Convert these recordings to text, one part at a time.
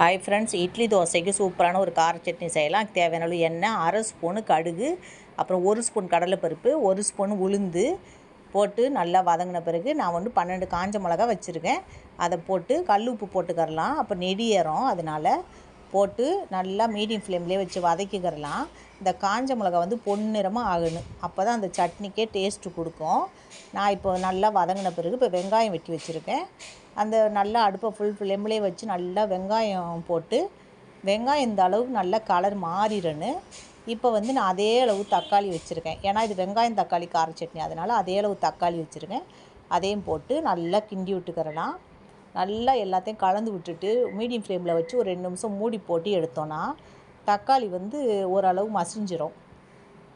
Hi friends idli தோசைக்கு சூப்பரான ஒரு கார சட்னி செய்யலாம். அதுக்கு தேவையான அளவு எண்ணெய் அரை ஸ்பூனு கடுகு அப்புறம் ஒரு ஸ்பூன் கடலைப்பருப்பு ஒரு ஸ்பூன் உளுந்து போட்டு நல்லா வதங்கின பிறகு நான் வந்து பன்னெண்டு காஞ்ச மிளகா வச்சுருக்கேன். அதை போட்டு கல் உப்பு போட்டுக்கரலாம். அப்போ நெடி ஏறும் அதனால் போட்டு நல்லா மீடியம் ஃப்ளேம்லேயே வச்சு வதக்கிக்கிறலாம். இந்த காஞ்ச மிளகா வந்து பொன்னிறமாக ஆகணும். அப்போ தான் அந்த சட்னிக்கே டேஸ்ட்டு கொடுக்கும். நான் இப்போ நல்லா வதங்கின பிறகு இப்போ வெங்காயம் வெட்டி வச்சுருக்கேன். அந்த நல்லா அடுப்பை ஃபுல் ஃப்ளேம்லேயே வச்சு நல்லா வெங்காயம் போட்டு வெங்காயம் இந்த அளவுக்கு நல்லா கலர் மாறிடணும் இப்போ வந்து நான் அதே அளவு தக்காளி வச்சுருக்கேன். ஏன்னா இது வெங்காயம் தக்காளி கார சட்னி அதனால் அதே அளவு தக்காளி வச்சுருக்கேன். அதையும் போட்டு நல்லா கிண்டி விட்டுக்கிறலாம். நல்லா எல்லாத்தையும் கலந்து விட்டுட்டு மீடியம் ஃப்ளேமில் வச்சு ஒரு ரெண்டு நிமிஷம் மூடி போட்டு எடுத்தோன்னா தக்காளி வந்து ஓரளவு மசிஞ்சிரும்.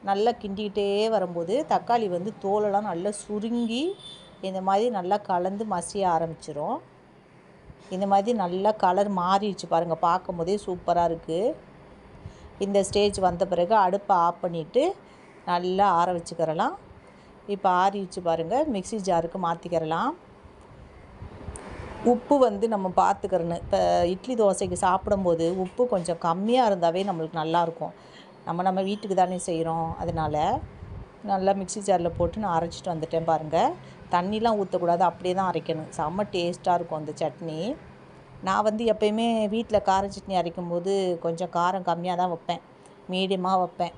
நல்லா கிண்டிக்கிட்டே வரும்போது தக்காளி வந்து தோலெல்லாம் நல்லா சுருங்கி இந்த மாதிரி நல்லா கலந்து மசிய ஆரம்பிச்சிரும். இந்த மாதிரி நல்லா கலர் மாறிடுச்சு பாருங்கள் பார்க்கும் போதே சூப்பராக இருக்குது இந்த ஸ்டேஜ் வந்த பிறகு அடுப்பை ஆஃப் பண்ணிவிட்டு நல்லா ஆற வச்சுக்கிறலாம். இப்போ ஆறிச்சு பாருங்கள் மிக்சி ஜாருக்கு மாற்றிக்கிறலாம் உப்பு வந்து நம்ம பார்த்துக்கிறணும். இப்போ இட்லி தோசைக்கு சாப்பிடும்போது உப்பு கொஞ்சம் கம்மியாக இருந்தாவே நம்மளுக்கு நல்லாயிருக்கும் நம்ம நம்ம வீட்டுக்கு தானே செய்கிறோம் அதனால் நல்லா மிக்சி ஜாரில் போட்டு நான் அரைச்சிட்டு வந்துட்டேன் பாருங்கள் தண்ணிலாம் ஊற்றக்கூடாது அப்படியே தான் அரைக்கணும். செம்ம டேஸ்ட்டாக இருக்கும் அந்த சட்னி. நான் வந்து எப்போயுமே வீட்டில் கார சட்னி அரைக்கும் போது கொஞ்சம் காரம் கம்மியாக தான் வைப்பேன். மீடியமாக வைப்பேன்.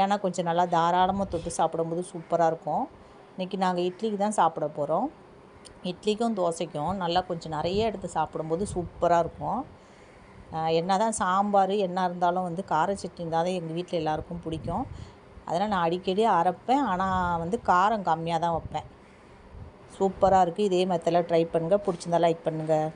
ஏன்னா கொஞ்சம் நல்லா தாராளமாக தொட்டு சாப்பிடும்போது சூப்பராக இருக்கும். இன்றைக்கி நாங்கள் இட்லிக்கு தான் சாப்பிட போகிறோம் இட்லிக்கும் தோசைக்கும் நல்லா கொஞ்சம் நிறைய எடுத்து சாப்பிடும்போது சூப்பராக இருக்கும். என்ன தான் சாம்பார் என்ன இருந்தாலும் வந்து கார சட்னி இருந்தால் தான் எங்கள் வீட்டில் எல்லாருக்கும் பிடிக்கும். அதனால் நான் அடிக்கடி அரைப்பேன். ஆனால் வந்து காரம் கம்மியாக தான் வைப்பேன். சூப்பராக இருக்குது இதே மெத்தடில் ட்ரை பண்ணுங்கள் பிடிச்சிருந்தா லைக் பண்ணுங்கள்